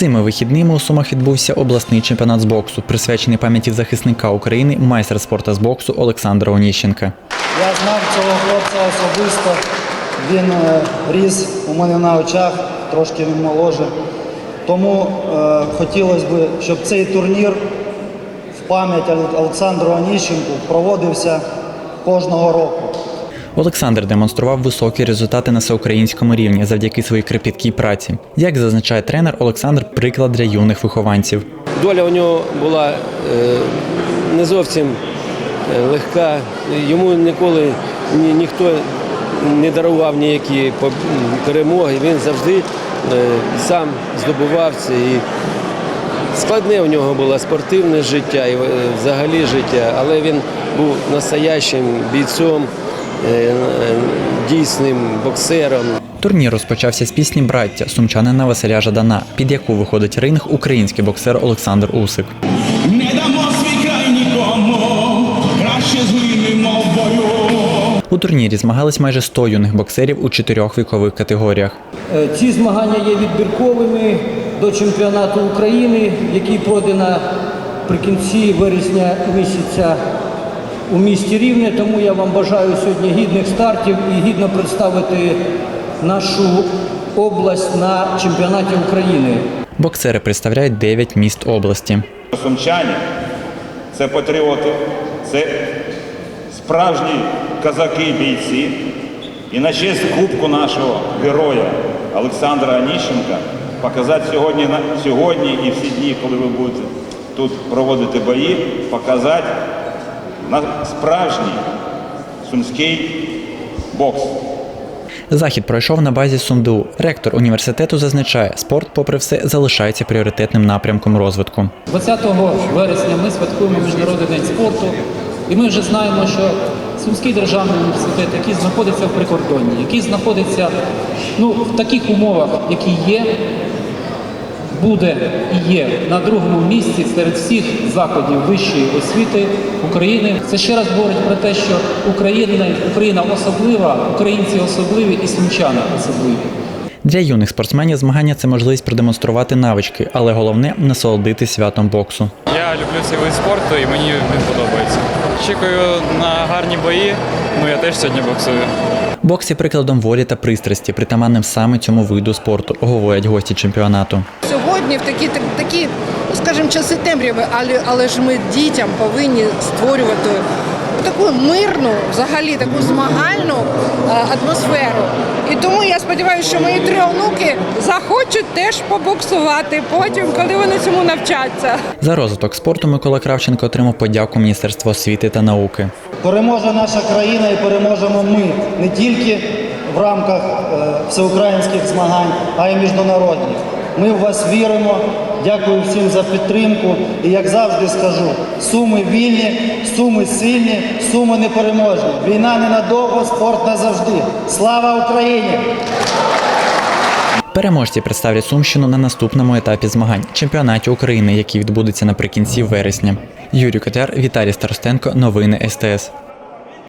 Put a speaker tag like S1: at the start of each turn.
S1: Цими вихідними у Сумах відбувся обласний чемпіонат з боксу, присвячений пам'яті захисника України, майстра спорту з боксу Олександра Оніщенка.
S2: Я знав цього хлопця особисто. Він е, ріс у мене на очах, трошки він моложе. Тому е, хотілося б, щоб цей турнір в пам'ять Олександру Оніщенку проводився кожного року.
S1: Олександр демонстрував високі результати на всеукраїнському рівні завдяки своїй кропіткій праці. Як зазначає тренер, Олександр приклад для юних вихованців.
S3: Доля у нього була е, не зовсім е, легка. Йому ніколи ні, ніхто не дарував ніякі перемоги. Він завжди е, сам здобував це. І складне у нього було спортивне життя і взагалі життя, але він був настоящим бійцом, е, дійсним боксером.
S1: Турнір розпочався з пісні Браття сумчанина Василя Жадана, під яку виходить в ринг український боксер Олександр Усик.
S4: Не дамо свій край нікому, краще згинемо в бою.
S1: У турнірі змагались майже 100 юних боксерів у чотирьох вікових категоріях.
S5: Е, Ці змагання є відбірковими до чемпіонату України, який пройде наприкінці вересня місяця у місті Рівне. Тому я вам бажаю сьогодні гідних стартів і гідно представити нашу область на чемпіонаті України.
S1: Боксери представляють 9 міст області.
S6: Сумчані це патріоти, це справжні козаки і бійці. І на честь кубку нашого героя Олександра Аніщенка показати сьогодні, на- сьогодні і всі дні, коли ви будете тут проводити бої, показати на справжній сумський бокс.
S1: Захід пройшов на базі СумДУ. Ректор університету зазначає, спорт, попри все, залишається пріоритетним напрямком розвитку.
S7: 20 вересня ми святкуємо Міжнародний день спорту, і ми вже знаємо, що Сумський державний університет, який знаходиться в прикордонні, який знаходиться ну, в таких умовах, які є, буде і є на другому місці серед всіх закладів вищої освіти України. Це ще раз говорить про те, що Україна, Україна особлива, українці особливі і сумчани особливі.
S1: Для юних спортсменів змагання це можливість продемонструвати навички, але головне насолодити святом боксу.
S8: Я люблю цей вид спорту і мені він подобається. Очікую на гарні бої. Ну я теж сьогодні боксую.
S1: Бокс є прикладом волі та пристрасті, притаманним саме цьому виду спорту, говорять гості чемпіонату.
S9: Сьогодні в такі так- такі, скажімо, часи темряви, але але ж ми дітям повинні створювати таку мирну, взагалі таку змагальну е, атмосферу. І тому я сподіваюся, що мої три онуки захочуть теж побоксувати потім, коли вони цьому навчаться.
S1: За розвиток спорту Микола Кравченко отримав подяку Міністерства освіти та науки.
S2: Переможе наша країна і переможемо ми не тільки в рамках е, всеукраїнських змагань, а й міжнародних. Ми в вас віримо. Дякую всім за підтримку. І як завжди скажу, суми вільні, суми сильні, суми непереможні. Війна ненадовго, спорт назавжди. Слава Україні!
S1: Переможці представлять Сумщину на наступному етапі змагань чемпіонаті України, який відбудеться наприкінці вересня. Юрій Котяр, Віталій Старостенко, новини СТС.